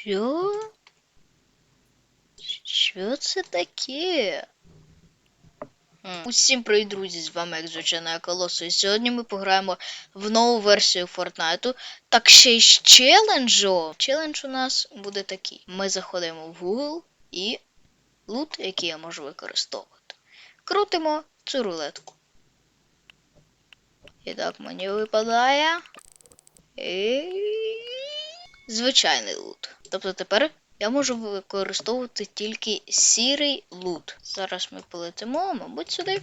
Що? Що це таке? Усім привіт, друзі! З вами як звичайно Колосо. І сьогодні ми пограємо в нову версію Фортнайту. Так ще й з челенджом. Челендж у нас буде такий. Ми заходимо в Google і лут, який я можу використовувати. Крутимо цю рулетку. І так мені випадає. І... Звичайний лут. Тобто тепер я можу використовувати тільки сірий лут. Зараз ми полетимо, мабуть, сюди.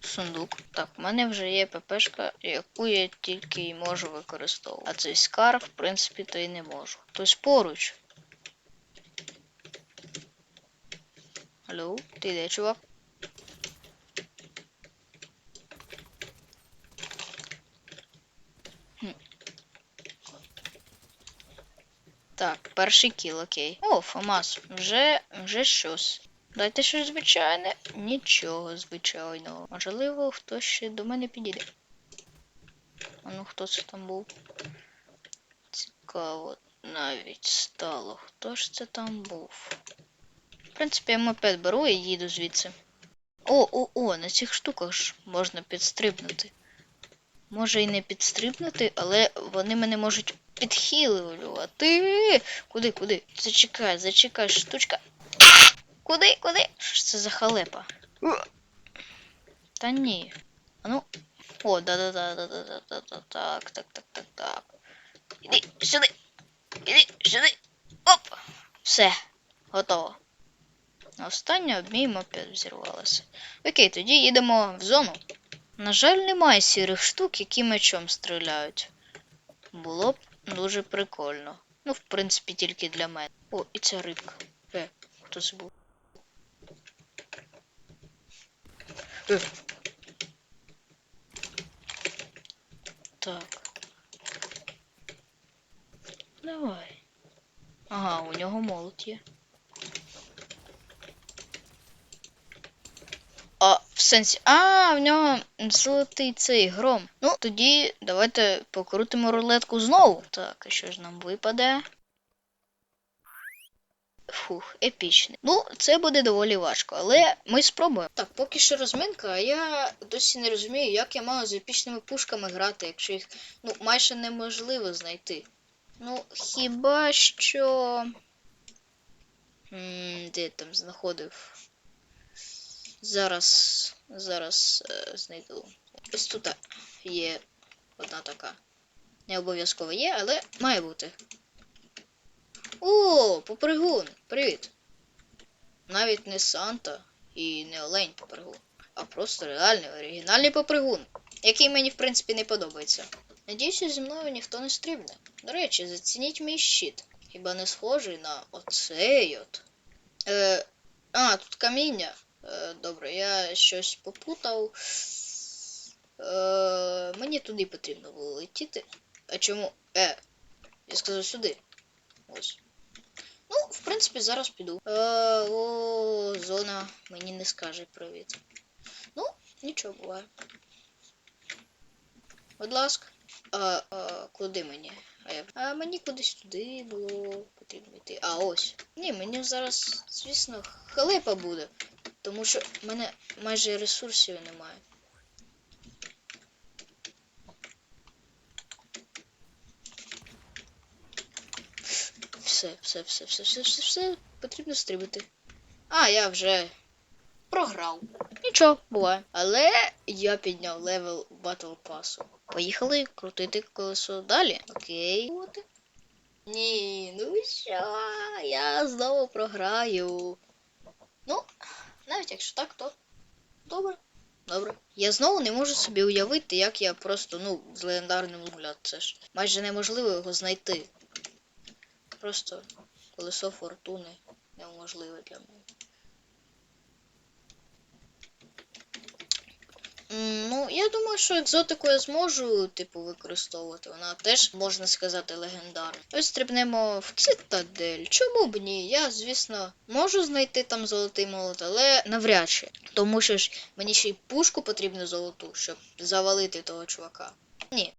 Сундук. Так, в мене вже є ППшка, яку я тільки й можу використовувати. А цей скарб, в принципі, то й не можу. Хтось поруч. Алло, ти де, чувак? Так, перший кіл, окей. О, Фомас, вже, вже щось. Дайте щось звичайне. Нічого звичайного. Можливо, хтось ще до мене підійде. А ну хто це там був? Цікаво, навіть стало. Хто ж це там був? В принципі, я мопед беру і їду звідси. О, о, о, на цих штуках ж можна підстрибнути. Може і не підстрибнути, але вони мене можуть підхилювати. Куди, куди? Зачекай, зачекай, штучка. Куди, куди? Що ж це за халепа? Та ні. А ну. О, да-да-да-да-да-да-да. Так, так, так, так, так. Іди сюди. Іди сюди. Оп! Все, готово. Остання обмій мопед взірвалася. Окей, тоді їдемо в зону. На жаль, немає сірих штук, які мечом стріляють. Було б дуже прикольно. Ну, в принципі, тільки для мене. О, і ця рибка. Е, хто це був? Е. Так. Давай. Ага, у нього молот є. А, в сенсі. А, в нього золотий цей гром. Ну, тоді давайте покрутимо рулетку знову. Так, і що ж нам випаде? Фух, епічний. Ну, це буде доволі важко, але ми спробуємо. Так, поки що розминка, а я досі не розумію, як я маю з епічними пушками грати, якщо їх ну, майже неможливо знайти. Ну, хіба що. М, Де я там знаходив? Зараз. Зараз е, знайду. Ось тут є одна така. Не обов'язково є, але має бути. О, попригун! Привіт! Навіть не Санта і не Олень попригун, а просто реальний оригінальний попригун, який мені в принципі не подобається. Надіюся, зі мною ніхто не стрибне. До речі, зацініть мій щит. Хіба не схожий на оцей от. Е, а, тут каміння. Е, добре, я щось попутав. Е, мені туди потрібно було летіти. А чому? Е, я сказав сюди. Ось. Ну, в принципі, зараз піду. Е, о, зона мені не скаже привіт. Ну, нічого буває. Будь ласка. А, а, куди мені? А, я... а мені кудись туди було потрібно йти. А ось. Ні, мені зараз, звісно, халепа буде. Тому що в мене майже ресурсів немає. Все, все, все, все, все, все, все, потрібно стрибати. А, я вже програв. Нічого, буває. Але я підняв левел Battle Pass. Поїхали крутити колесо далі. Окей. От. Ні, ну що, я знову програю. Ну, навіть якщо так, то добре. Добре. Я знову не можу собі уявити, як я просто, ну, з легендарним гуляти. Це ж майже неможливо його знайти. Просто колесо фортуни неможливе для мене. Ну, я думаю, що екзотику я зможу, типу, використовувати. Вона теж, можна сказати, легендарна. Ось стрибнемо в цитадель. Чому б ні? Я, звісно, можу знайти там золотий молот, але навряд чи. Тому що ж мені ще й пушку потрібно золоту, щоб завалити того чувака. Ні.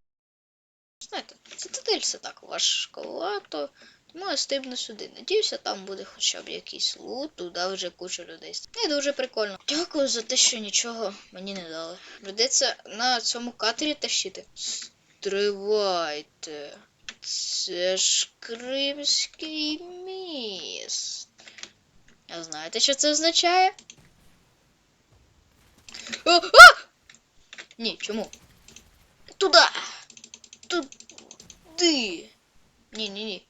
Знаєте, цитадель це так важковато. Тому я стрибну сюди. Надіюся, там буде хоча б якийсь лут, туди вже куча людей. Не дуже прикольно. Дякую за те, що нічого мені не дали. Придеться на цьому катері тащити. Стривайте. Це ж Кримський міст. А знаєте, що це означає? О, а! Ні, чому? Туда! Туди! Ні, ні, ні.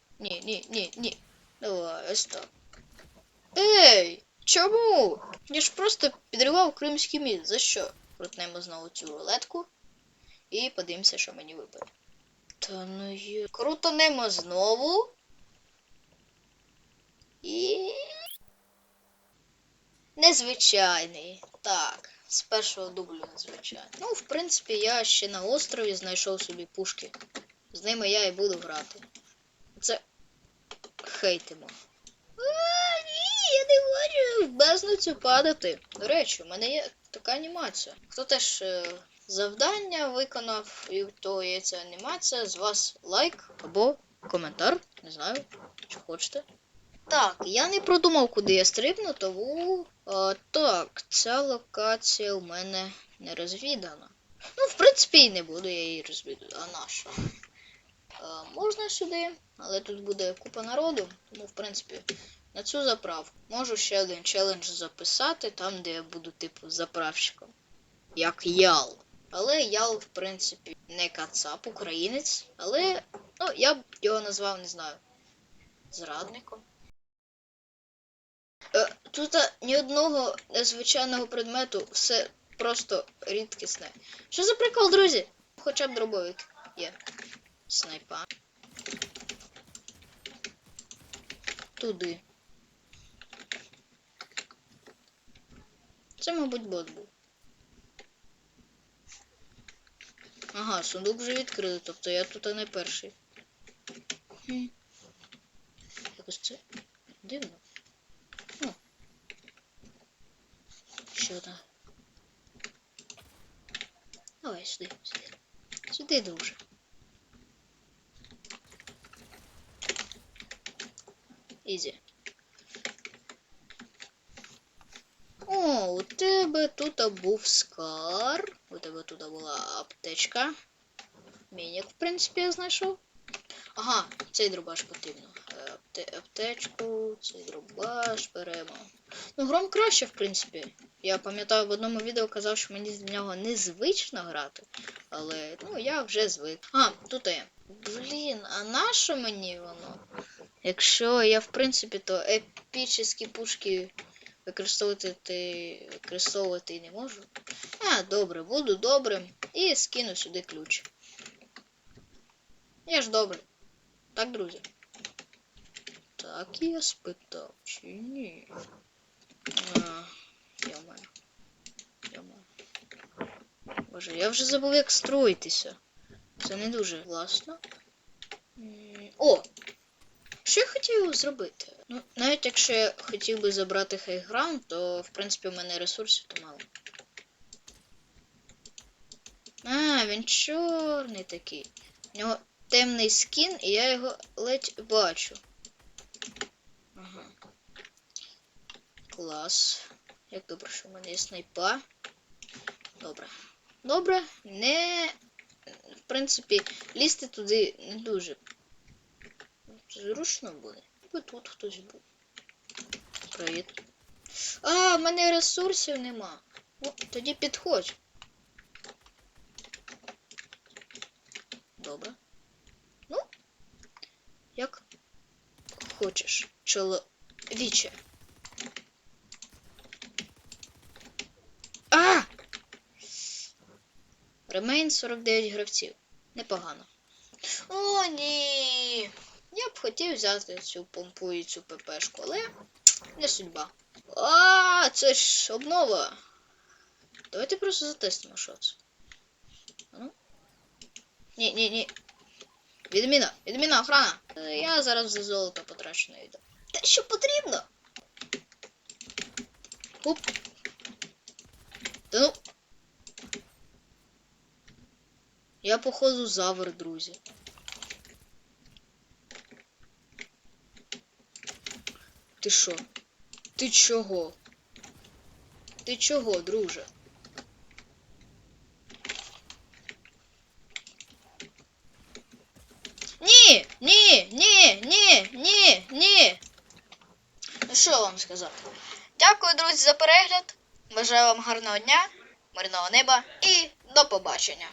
Ні, ні, ні. Давай, ось так. Ей! Чому? Я ж просто підривав кримський міст. За що? Крутнемо знову цю рулетку. І подивимося, що мені випаде. Та ну є. Крутанемо знову. І. Незвичайний. Так, з першого дублю незвичайний. Ну, в принципі, я ще на острові знайшов собі пушки. З ними я і буду грати. Це хейтимо. Ні, я не хочу в бездну цю падати. До речі, у мене є така анімація. Хто теж е, завдання виконав, і того є ця анімація, з вас лайк або коментар. Не знаю, що хочете. Так, я не продумав, куди я стрибну, тому. А, так, ця локація у мене не розвідана. Ну, в принципі, і не буду я її розвідувати. А наша? Сюди, але тут буде купа народу, тому, в принципі, на цю заправку можу ще один челендж записати, там, де я буду, типу, заправщиком. Як Ял. Але Ял, в принципі, не кацап, українець. Але, ну, я б його назвав, не знаю, зрадником. Е, Тут ні одного незвичайного предмету, все просто рідкісне. Що за прикол, друзі? Хоча б дробовик є. Снайпа. Туди. Це, мабуть, бот був. Ага, сундук вже відкрили, тобто я тут не перший. Хм. Якось це дивно. О. Ще одна. Давай сюди, сюди. Сюди, друже. Ізі. О, у тебе тут був скар. У тебе тут була аптечка. Мінік, в принципі, я знайшов. Ага, цей дробаш потрібно. Е, апте- аптечку, цей дробаш беремо. Ну, гром краще, в принципі. Я пам'ятаю, в одному відео казав, що мені з нього незвично грати. Але ну я вже звик. А, тут є. Блін, а на що мені воно? Якщо я, в принципі, то епічні пушки використовувати ти- використовувати не можу. А, добре, буду добрим. І скину сюди ключ. Я ж добрий. Так, друзі. Так я спитав, чи ні? А, йомаю. Йомаю. Боже, я вже забув, як строїтися. Це не дуже власно. О! Що я хотів зробити? Ну, навіть якщо я хотів би забрати хайграунд, то в принципі у мене ресурсів то мало. А, він чорний такий. У нього темний скін, і я його ледь бачу. Ага. Клас. Як добре, що в мене є снайпа. Добре. Добре, не. В принципі, лізти туди не дуже зручно буде. Бо тут хтось був. Привіт. А, в мене ресурсів нема. Ну, тоді підходь. Добре. Ну, як хочеш, чоловіче. А! Ремейн 49 гравців. Непогано. О, ні. Я б хотів взяти цю помпу і цю ППшку, але не судьба. А, це ж обнова. Давайте просто затестимо, що. Ну. Ні, ні, ні. Відміна, відміна, охрана. Е, Я зараз за золото потрачу на відео. Те, що потрібно. Оп. Та ну. Я походу завр, друзі. Ти що? Ти чого? Ти чого, друже? Ні, ні, ні, ні, ні, ні. Ну що вам сказати? Дякую, друзі, за перегляд. Бажаю вам гарного дня, мирного неба і до побачення.